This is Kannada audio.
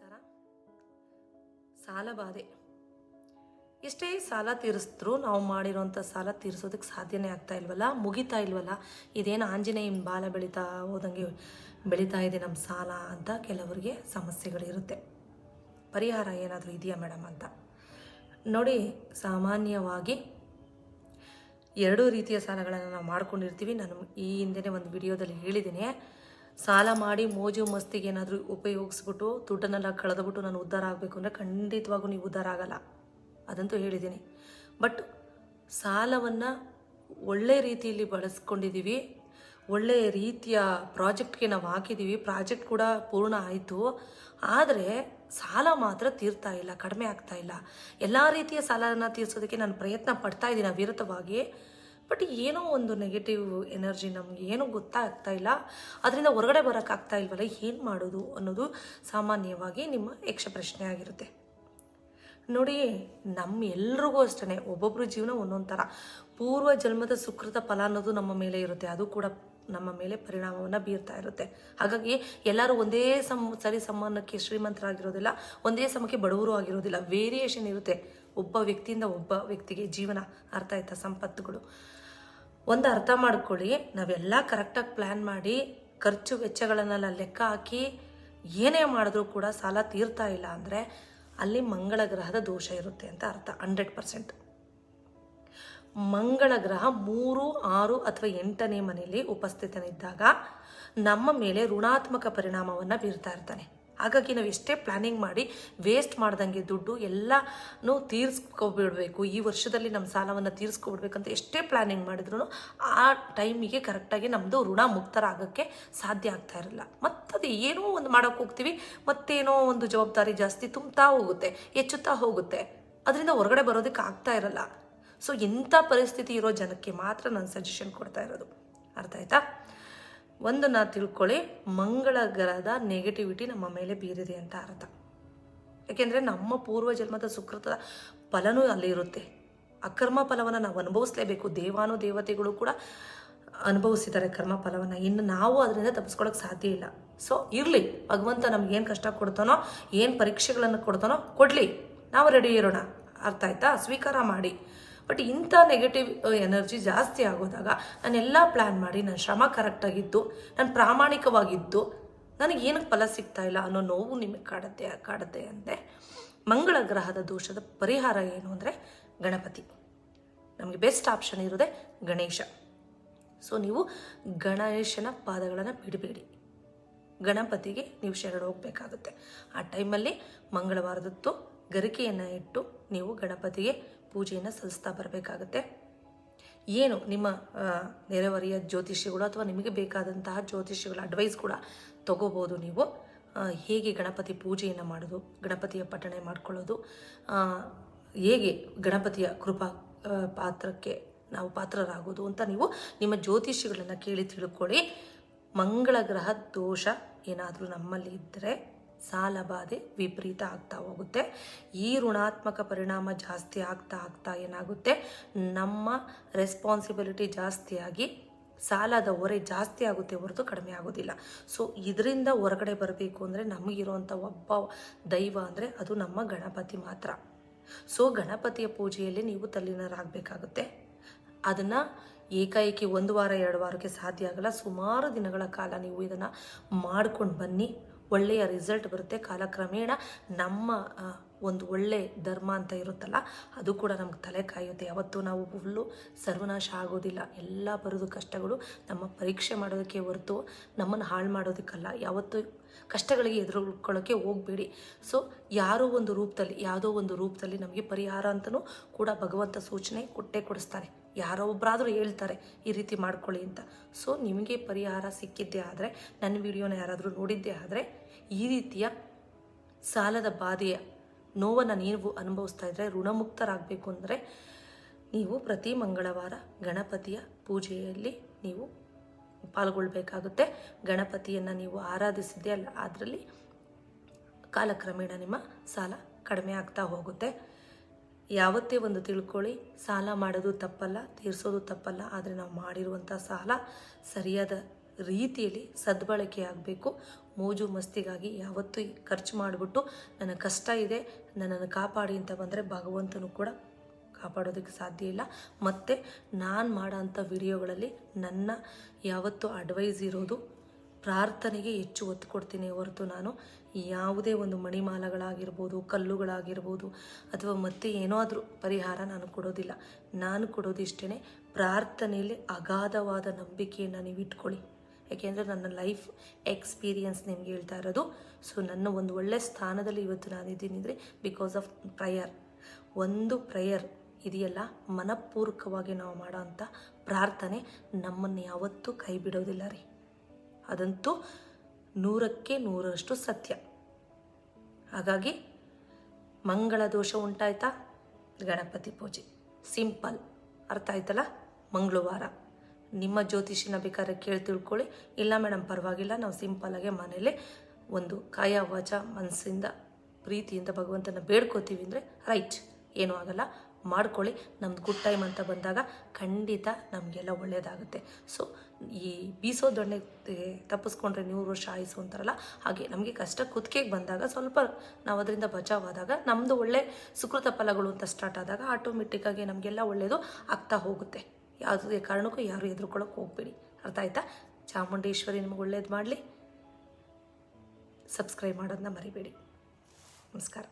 ನಮಸ್ಕಾರ. ಸಾಲಬಾಧೆ ಎಷ್ಟೇ ಸಾಲ ತೀರಿಸಿದ್ರು ನಾವು ಮಾಡಿರೋಂಥ ಸಾಲ ತೀರಿಸೋದಕ್ಕೆ ಸಾಧ್ಯನೇ ಆಗ್ತಾ ಇಲ್ವಲ್ಲ? ಮುಗಿತಾ ಇಲ್ವಲ್ಲ? ಇದೇನು ಆಂಜನೇಯನ ಬಾಲ ಬೆಳೀತಾ ಹೋದಂಗೆ ಬೆಳೀತಾ ಇದೆ ನಮ್ಮ ಸಾಲ ಅಂತ ಕೆಲವರಿಗೆ ಸಮಸ್ಯೆಗಳಿರುತ್ತೆ. ಪರಿಹಾರ ಏನಾದರೂ ಇದೆಯಾ ಮೇಡಮ್ ಅಂತ. ನೋಡಿ, ಸಾಮಾನ್ಯವಾಗಿ ಎರಡೂ ರೀತಿಯ ಸಾಲಗಳನ್ನು ನಾವು ಮಾಡ್ಕೊಂಡಿರ್ತೀವಿ. ನಾನು ಈ ಹಿಂದೆನೇ ಒಂದು ವಿಡಿಯೋದಲ್ಲಿ ಹೇಳಿದ್ದೀನಿ. ಸಾಲ ಮಾಡಿ ಮೋಜು ಮಸ್ತಿಗೆ ಏನಾದರೂ ಉಪಯೋಗಿಸ್ಬಿಟ್ಟು ದುಡ್ಡನ್ನೆಲ್ಲ ಕಳೆದ್ಬಿಟ್ಟು ನಾನು ಉದ್ಧಾರ ಆಗಬೇಕು ಅಂದರೆ ಖಂಡಿತವಾಗೂ ನೀವು ಉದ್ಧಾರ ಆಗಲ್ಲ. ಅದಂತೂ ಹೇಳಿದ್ದೀನಿ. ಬಟ್ ಸಾಲವನ್ನು ಒಳ್ಳೆ ರೀತಿಯಲ್ಲಿ ಬಳಸ್ಕೊಂಡಿದ್ದೀವಿ. ಒಳ್ಳೆಯ ರೀತಿಯ ಪ್ರಾಜೆಕ್ಟ್ಗೆ ನಾವು ಹಾಕಿದ್ದೀವಿ. ಪ್ರಾಜೆಕ್ಟ್ ಕೂಡ ಪೂರ್ಣ ಆಯಿತು. ಆದರೆ ಸಾಲ ಮಾತ್ರ ತೀರ್ತಾ ಇಲ್ಲ, ಕಡಿಮೆ ಆಗ್ತಾ ಇಲ್ಲ. ಎಲ್ಲ ರೀತಿಯ ಸಾಲನ ತೀರಿಸೋದಕ್ಕೆ ನಾನು ಪ್ರಯತ್ನ ಪಡ್ತಾ ಇದ್ದೀನಿ ಅವಿರತವಾಗಿ. ಬಟ್ ಏನೋ ಒಂದು ನೆಗೆಟಿವ್ ಎನರ್ಜಿ ನಮಗೆ ಏನೂ ಗೊತ್ತಾಗ್ತಾ ಇಲ್ಲ. ಅದರಿಂದ ಹೊರಗಡೆ ಬರೋಕ್ಕಾಗ್ತಾ ಇಲ್ವಲ್ಲ, ಏನು ಮಾಡೋದು ಅನ್ನೋದು ಸಾಮಾನ್ಯವಾಗಿ ನಿಮ್ಮ ಯಕ್ಷ ಪ್ರಶ್ನೆ ಆಗಿರುತ್ತೆ. ನೋಡಿ ನಮ್ಮ ಎಲ್ರಿಗೂ ಅಷ್ಟೇ ಒಬ್ಬೊಬ್ಬರ ಜೀವನ ಒಂದೊಂದು ಥರ ಪೂರ್ವ ಜನ್ಮದ ಸುಕೃತ ಫಲ ಅನ್ನೋದು ನಮ್ಮ ಮೇಲೆ ಇರುತ್ತೆ, ಅದು ಕೂಡ ನಮ್ಮ ಮೇಲೆ ಪರಿಣಾಮವನ್ನು ಬೀರ್ತಾ ಇರುತ್ತೆ. ಹಾಗಾಗಿ ಎಲ್ಲರೂ ಒಂದೇ ಸಮ, ಸರಿ ಸಮಾನಕ್ಕೆ ಶ್ರೀಮಂತರಾಗಿರೋದಿಲ್ಲ, ಒಂದೇ ಸಮಕ್ಕೆ ಬಡವರು ಆಗಿರೋದಿಲ್ಲ ವೇರಿಯೇಷನ್ ಇರುತ್ತೆ. ಒಬ್ಬ ವ್ಯಕ್ತಿಯಿಂದ ಒಬ್ಬ ವ್ಯಕ್ತಿಗೆ ಜೀವನ ಅರ್ಥ ಆಯ್ತಾ, ಸಂಪತ್ತುಗಳು. ಒಂದು ಅರ್ಥ ಮಾಡ್ಕೊಳ್ಳಿ. ನಾವೆಲ್ಲ ಕರೆಕ್ಟಾಗಿ ಪ್ಲ್ಯಾನ್ ಮಾಡಿ, ಖರ್ಚು ವೆಚ್ಚಗಳನ್ನೆಲ್ಲ ಲೆಕ್ಕ ಹಾಕಿ, ಏನೇ ಮಾಡಿದ್ರೂ ಕೂಡ ಸಾಲ ತೀರ್ತಾ ಇಲ್ಲ ಅಂದರೆ ಅಲ್ಲಿ ಮಂಗಳ ಗ್ರಹದ ದೋಷ ಇರುತ್ತೆ ಅಂತ ಅರ್ಥ, ಹಂಡ್ರೆಡ್ ಪರ್ಸೆಂಟ್. ಮಂಗಳ ಗ್ರಹ ಮೂರು, ಆರು ಅಥವಾ ಎಂಟನೇ ಮನೆಯಲ್ಲಿ ಉಪಸ್ಥಿತನಿದ್ದಾಗ ನಮ್ಮ ಮೇಲೆ ಋಣಾತ್ಮಕ ಪರಿಣಾಮವನ್ನು ಬೀರ್ತಾ ಇರ್ತಾನೆ. ಹಾಗಾಗಿ ನಾವು ಎಷ್ಟೇ ಪ್ಲ್ಯಾನಿಂಗ್ ಮಾಡಿ ವೇಸ್ಟ್ ಮಾಡ್ದಂಗೆ ದುಡ್ಡು ಎಲ್ಲನೂ ತೀರಿಸ್ಕೊಬಿಡ್ಬೇಕು. ಈ ವರ್ಷದಲ್ಲಿ ನಮ್ಮ ಸಾಲವನ್ನು ತೀರಿಸ್ಕೊಬಿಡ್ಬೇಕಂತ ಎಷ್ಟೇ ಪ್ಲ್ಯಾನಿಂಗ್ ಮಾಡಿದ್ರು ಆ ಟೈಮಿಗೆ ಕರೆಕ್ಟಾಗಿ ನಮ್ಮದು ಋಣ ಮುಕ್ತರ ಆಗೋಕ್ಕೆ ಸಾಧ್ಯ ಆಗ್ತಾ ಇರಲ್ಲ. ಮತ್ತದು ಏನೋ ಒಂದು ಮಾಡೋಕ್ಕೆ ಹೋಗ್ತೀವಿ, ಮತ್ತೇನೋ ಒಂದು ಜವಾಬ್ದಾರಿ ಜಾಸ್ತಿ ತುಂಬ್ತಾ ಹೋಗುತ್ತೆ ಹೆಚ್ಚುತ್ತಾ ಹೋಗುತ್ತೆ. ಅದರಿಂದ ಹೊರಗಡೆ ಬರೋದಕ್ಕೆ ಆಗ್ತಾ ಇರಲ್ಲ. ಸೊ ಇಂಥ ಪರಿಸ್ಥಿತಿ ಇರೋ ಜನಕ್ಕೆ ಮಾತ್ರ ನಾನು ಸಜೆಷನ್ ಕೊಡ್ತಾ ಇರೋದು. ಅರ್ಥ ಆಯ್ತಾ? ಒಂದನ್ನ ತಿಳ್ಕೊಳ್ಳಿ ಮಂಗಳ ಗ್ರಹದ ನೆಗೆಟಿವಿಟಿ ನಮ್ಮ ಮೇಲೆ ಬೀರಿದೆ ಅಂತ ಅರ್ಥ. ಯಾಕೆಂದರೆ ನಮ್ಮ ಪೂರ್ವ ಜನ್ಮದ ಸುಕೃತದ ಫಲನೂ ಅಲ್ಲಿ ಇರುತ್ತೆ. ಅಕರ್ಮ ಫಲವನ್ನು ನಾವು ಅನುಭವಿಸ್ಲೇಬೇಕು. ದೇವಾನು ದೇವತೆಗಳು ಕೂಡ ಅನುಭವಿಸಿದ್ದಾರೆ ಕರ್ಮ ಫಲವನ್ನು. ಇನ್ನು ನಾವು ಅದರಿಂದ ತಪ್ಪಿಸ್ಕೊಳಕ್ಕೆ ಸಾಧ್ಯ ಇಲ್ಲ. ಸೊ ಇರಲಿ. ಭಗವಂತ ನಮ್ಗೇನು ಕಷ್ಟ ಕೊಡ್ತಾನೋ, ಏನು ಪರೀಕ್ಷೆಗಳನ್ನು ಕೊಡ್ತಾನೋ ಕೊಡಲಿ. ನಾವು ರೆಡಿ ಇರೋಣ. ಅರ್ಥ ಆಯ್ತಾ? ಸ್ವೀಕಾರ ಮಾಡಿ. ಬಟ್ ಇಂಥ ನೆಗೆಟಿವ್ ಎನರ್ಜಿ ಜಾಸ್ತಿ ಆಗೋದಾಗ ನಾನೆಲ್ಲ ಪ್ಲ್ಯಾನ್ ಮಾಡಿ ನನ್ನ ಶ್ರಮ ಕರೆಕ್ಟಾಗಿದ್ದು ನಾನು ಪ್ರಾಮಾಣಿಕವಾಗಿದ್ದು, ನನಗೆ ಏನಕ್ಕೆ ಫಲ ಸಿಗ್ತಾ ಇಲ್ಲ ಅನ್ನೋ ನೋವು ನಿಮಗೆ ಕಾಡತ್ತೆ, ಕಾಡುತ್ತೆ ಅಂದರೆ ಮಂಗಳ ಗ್ರಹದ ದೋಷದ ಪರಿಹಾರ ಏನು ಅಂದರೆ ಗಣಪತಿ. ನಮಗೆ ಬೆಸ್ಟ್ ಆಪ್ಷನ್ ಇರೋದೇ ಗಣೇಶ. ಸೊ ನೀವು ಗಣೇಶನ ಪಾದಗಳನ್ನು ಬಿಡಬೇಡಿ. ಗಣಪತಿಗೆ ನೀವು ಶರಣ ಹೋಗಬೇಕಾಗುತ್ತೆ. ಆ ಟೈಮಲ್ಲಿ ಮಂಗಳವಾರದತ್ತು ಗರಿಕೆಯನ್ನು ಇಟ್ಟು ನೀವು ಗಣಪತಿಗೆ ಪೂಜೆಯನ್ನು ಸಲ್ಲಿಸ್ತಾ ಬರಬೇಕಾಗುತ್ತೆ. ಏನು ನಿಮ್ಮ ನೆರೆಹೊರೆಯ ಜ್ಯೋತಿಷಿಗಳು ಅಥವಾ ನಿಮಗೆ ಬೇಕಾದಂತಹ ಜ್ಯೋತಿಷಿಗಳ ಅಡ್ವೈಸ್ ಕೂಡ ತಗೋಬೋದು ನೀವು. ಹೇಗೆ ಗಣಪತಿ ಪೂಜೆಯನ್ನು ಮಾಡೋದು, ಗಣಪತಿಯ ಪಠಣೆ ಮಾಡಿಕೊಳ್ಳೋದು ಹೇಗೆ ಗಣಪತಿಯ ಕೃಪಾ ಪಾತ್ರಕ್ಕೆ ನಾವು ಪಾತ್ರರಾಗೋದು ಅಂತ ನೀವು ನಿಮ್ಮ ಜ್ಯೋತಿಷಿಗಳನ್ನು ಕೇಳಿ ತಿಳ್ಕೊಳ್ಳಿ. ಮಂಗಳ ಗ್ರಹ ದೋಷ ಏನಾದರೂ ನಮ್ಮಲ್ಲಿ ಇದ್ದರೆ ಸಾಲ ಬಾಧೆ ವಿಪರೀತ ಆಗ್ತಾ ಹೋಗುತ್ತೆ. ಈ ಋಣಾತ್ಮಕ ಪರಿಣಾಮ ಜಾಸ್ತಿ ಆಗ್ತಾ ಆಗ್ತಾ ಏನಾಗುತ್ತೆ? ನಮ್ಮ ರೆಸ್ಪಾನ್ಸಿಬಿಲಿಟಿ ಜಾಸ್ತಿಯಾಗಿ ಸಾಲದ ಹೊರೆ ಜಾಸ್ತಿ ಆಗುತ್ತೆ ಹೊರತು ಕಡಿಮೆ ಆಗೋದಿಲ್ಲ. ಸೊ ಇದರಿಂದ ಹೊರಗಡೆ ಬರಬೇಕು ಅಂದರೆ ನಮಗಿರುವಂಥ ಒಬ್ಬ ದೈವ ಅಂದರೆ ಅದು ನಮ್ಮ ಗಣಪತಿ ಮಾತ್ರ. ಸೊ ಗಣಪತಿಯ ಪೂಜೆಯಲ್ಲಿ ನೀವು ತಲ್ಲೀನರಾಗಬೇಕಾಗುತ್ತೆ. ಅದನ್ನು ಏಕಾಏಕಿ ಒಂದು ವಾರ, ಎರಡು ವಾರಕ್ಕೆ ಸಾಧ್ಯ ಆಗಲ್ಲ. ಸುಮಾರು ದಿನಗಳ ಕಾಲ ನೀವು ಇದನ್ನು ಮಾಡ್ಕೊಂಡು ಬನ್ನಿ. ಒಳ್ಳೆಯ ರಿಸಲ್ಟ್ ಬರುತ್ತೆ ಕಾಲಕ್ರಮೇಣ ನಮ್ಮ ಒಂದು ಒಳ್ಳೆ ಧರ್ಮ ಅಂತ ಇರುತ್ತಲ್ಲ, ಅದು ಕೂಡ ನಮ್ಗೆ ತಲೆ ಕಾಯುತ್ತೆ. ಯಾವತ್ತೂ ನಾವು ಫುಲ್ಲು ಸರ್ವನಾಶ ಆಗೋದಿಲ್ಲ. ಎಲ್ಲ ಬರೋದು ಕಷ್ಟಗಳು ನಮ್ಮ ಪರೀಕ್ಷೆ ಮಾಡೋದಕ್ಕೆ ಹೊರತು ನಮ್ಮನ್ನು ಹಾಳು ಮಾಡೋದಕ್ಕಲ್ಲ. ಯಾವತ್ತೂ ಕಷ್ಟಗಳಿಗೆ ಎದುರುಕೊಳ್ಳೋಕ್ಕೆ ಹೋಗಬೇಡಿ. ಸೊ ಯಾರೋ ಒಂದು ರೂಪದಲ್ಲಿ, ಯಾವುದೋ ಒಂದು ರೂಪದಲ್ಲಿ ನಮಗೆ ಪರಿಹಾರ ಅಂತಲೂ ಕೂಡ ಭಗವಂತ ಸೂಚನೆ ಕೊಟ್ಟೇ ಕೊಡಿಸ್ತಾನೆ ಯಾರೋ ಒಬ್ಬರಾದರೂ ಹೇಳ್ತಾರೆ, ಈ ರೀತಿ ಮಾಡ್ಕೊಳ್ಳಿ ಅಂತ. ಸೊ ನಿಮಗೆ ಪರಿಹಾರ ಸಿಕ್ಕಿದ್ದೇ ಆದರೆ ನನ್ನ ವಿಡಿಯೋನ ಯಾರಾದರೂ ನೋಡಿದ್ದೇ ಆದರೆ, ಈ ರೀತಿಯ ಸಾಲದ ಬಾಧೆಯ ನೋವನ್ನು ನೀವು ಅನುಭವಿಸ್ತಾ ಇದ್ದರೆ ಋಣಮುಕ್ತರಾಗಬೇಕು ಅಂದರೆ, ನೀವು ಪ್ರತಿ ಮಂಗಳವಾರ ಗಣಪತಿಯ ಪೂಜೆಯಲ್ಲಿ ನೀವು ಪಾಲ್ಗೊಳ್ಬೇಕಾಗುತ್ತೆ. ಗಣಪತಿಯನ್ನು ನೀವು ಆರಾಧಿಸಿದ್ದೆ ಅಲ್ಲ ಅದರಲ್ಲಿ ಕಾಲಕ್ರಮೇಣ ನಿಮ್ಮ ಸಾಲ ಕಡಿಮೆ ಆಗ್ತಾ ಹೋಗುತ್ತೆ. ಯಾವತ್ತೇ ಒಂದು ತಿಳ್ಕೊಳ್ಳಿ, ಸಾಲ ಮಾಡೋದು ತಪ್ಪಲ್ಲ, ತೀರಿಸೋದು ತಪ್ಪಲ್ಲ, ಆದರೆ ನಾವು ಮಾಡಿರುವಂಥ ಸಾಲ ಸರಿಯಾದ ರೀತಿಯಲ್ಲಿ ಸದ್ಬಳಕೆ ಆಗಬೇಕು. ಮೋಜು ಮಸ್ತಿಗಾಗಿ ಯಾವತ್ತೂ ಖರ್ಚು ಮಾಡಿಬಿಟ್ಟು ನನ್ನ ಕಷ್ಟ ಇದೆ, ನನ್ನನ್ನು ಕಾಪಾಡಿ ಅಂತ ಬಂದರೆ ಭಗವಂತನು ಕೂಡ ಕಾಪಾಡೋದಕ್ಕೆ ಸಾಧ್ಯ ಇಲ್ಲ. ಮತ್ತು ನಾನು ಮಾಡೋ ಅಂಥ ವಿಡಿಯೋಗಳಲ್ಲಿ ನನ್ನ ಯಾವತ್ತೂ ಅಡ್ವೈಸ್ ಇರೋದು ಪ್ರಾರ್ಥನೆಗೆ ಹೆಚ್ಚು ಒತ್ತು ಕೊಡ್ತೀನಿ ಹೊರತು ನಾನು. ಯಾವುದೇ ಒಂದು ಮಣಿಮಾಲಗಳಾಗಿರ್ಬೋದು, ಕಲ್ಲುಗಳಾಗಿರ್ಬೋದು ಅಥವಾ ಮತ್ತೆ ಏನೋ ಆದರೂ ಪರಿಹಾರ ನಾನು ಕೊಡೋದಿಲ್ಲ. ನಾನು ಕೊಡೋದಿಷ್ಟೇ ಪ್ರಾರ್ಥನೆಯಲ್ಲಿ ಅಗಾಧವಾದ ನಂಬಿಕೆಯನ್ನು ನೀವು ಇಟ್ಕೊಳ್ಳಿ. ಯಾಕೆಂದರೆ ನನ್ನ ಲೈಫ್ ಎಕ್ಸ್ಪೀರಿಯನ್ಸ್ ನಿಮ್ಗೆ ಹೇಳ್ತಾ ಇರೋದು. ಸೊ, ನನ್ನ ಒಂದು ಒಳ್ಳೆಯ ಸ್ಥಾನದಲ್ಲಿ ಇವತ್ತು ನಾನಿದ್ದೀನಿ ಅಂದರೆ ಬಿಕಾಸ್ ಆಫ್ ಪ್ರಯರ್ ಒಂದು ಪ್ರಯರ್ ಇದೆಯಲ್ಲ, ಮನಪೂರ್ವಕವಾಗಿ ನಾವು ಮಾಡೋ ಪ್ರಾರ್ಥನೆ ನಮ್ಮನ್ನು ಯಾವತ್ತೂ ಕೈ ಬಿಡೋದಿಲ್ಲ ರೀ. ಅದಂತೂ ನೂರಕ್ಕೆ ನೂರರಷ್ಟು ಸತ್ಯ. ಹಾಗಾಗಿ ಮಂಗಳ ದೋಷ ಉಂಟಾಯ್ತಾ? ಗಣಪತಿ ಪೂಜೆ. ಸಿಂಪಲ್. ಅರ್ಥ ಆಯ್ತಲ್ಲ? ಮಂಗಳವಾರ. ನಿಮ್ಮ ಜ್ಯೋತಿಷಿನ ಬೇಕಾದ್ರೆ ಕೇಳಿ ತಿಳ್ಕೊಳ್ಳಿ. ಇಲ್ಲ ಮೇಡಮ್ ಪರವಾಗಿಲ್ಲ. ನಾವು ಸಿಂಪಲ್ಲಾಗೆ ಮನೇಲೆ ಒಂದು ಕಾಯ ವಾಚ ಮನಸ್ಸಿಂದ ಪ್ರೀತಿಯಿಂದ ಭಗವಂತನ ಬೇಡ್ಕೋತೀವಿ ಅಂದರೆ ರೈಟ್. ಏನೂ ಆಗಲ್ಲ. ಮಾಡ್ಕೊಳ್ಳಿ. ನಮ್ದು ಗುಡ್ ಟೈಮ್ ಅಂತ ಬಂದಾಗ ಖಂಡಿತ ನಮಗೆಲ್ಲ ಒಳ್ಳೆಯದಾಗುತ್ತೆ ಸೊ ಈ ಬೀಸೋ ದೊಣ್ಣೆ ತಪ್ಪಿಸ್ಕೊಂಡ್ರೆ ನೂರು ವರ್ಷ ಆಯಿಸು ಅಂತಾರಲ್ಲ, ಹಾಗೆ ನಮಗೆ ಕಷ್ಟ ಕುತ್ತಿಗೆಗೆ ಬಂದಾಗ ಸ್ವಲ್ಪ ನಾವು ಅದರಿಂದ ಬಚಾವಾದಾಗ ನಮ್ಮದು ಒಳ್ಳೆ ಸುಕೃತ ಫಲಗಳು ಅಂತ ಸ್ಟಾರ್ಟ್ ಆದಾಗ ಆಟೋಮೆಟಿಕ್ಕಾಗಿ ನಮಗೆಲ್ಲ ಒಳ್ಳೆಯದು ಆಗ್ತಾ ಹೋಗುತ್ತೆ. ಯಾವುದೇ ಕಾರಣಕ್ಕೂ ಯಾರು ಎದುರ್ಕೊಳ್ಳೋಕೆ ಹೋಗ್ಬೇಡಿ. ಅರ್ಥ ಆಯ್ತಾ? ಚಾಮುಂಡೇಶ್ವರಿ ನಿಮಗೆ ಒಳ್ಳೇದು ಮಾಡಲಿ. ಸಬ್ಸ್ಕ್ರೈಬ್ ಮಾಡೋದನ್ನ ಮರಿಬೇಡಿ. ನಮಸ್ಕಾರ.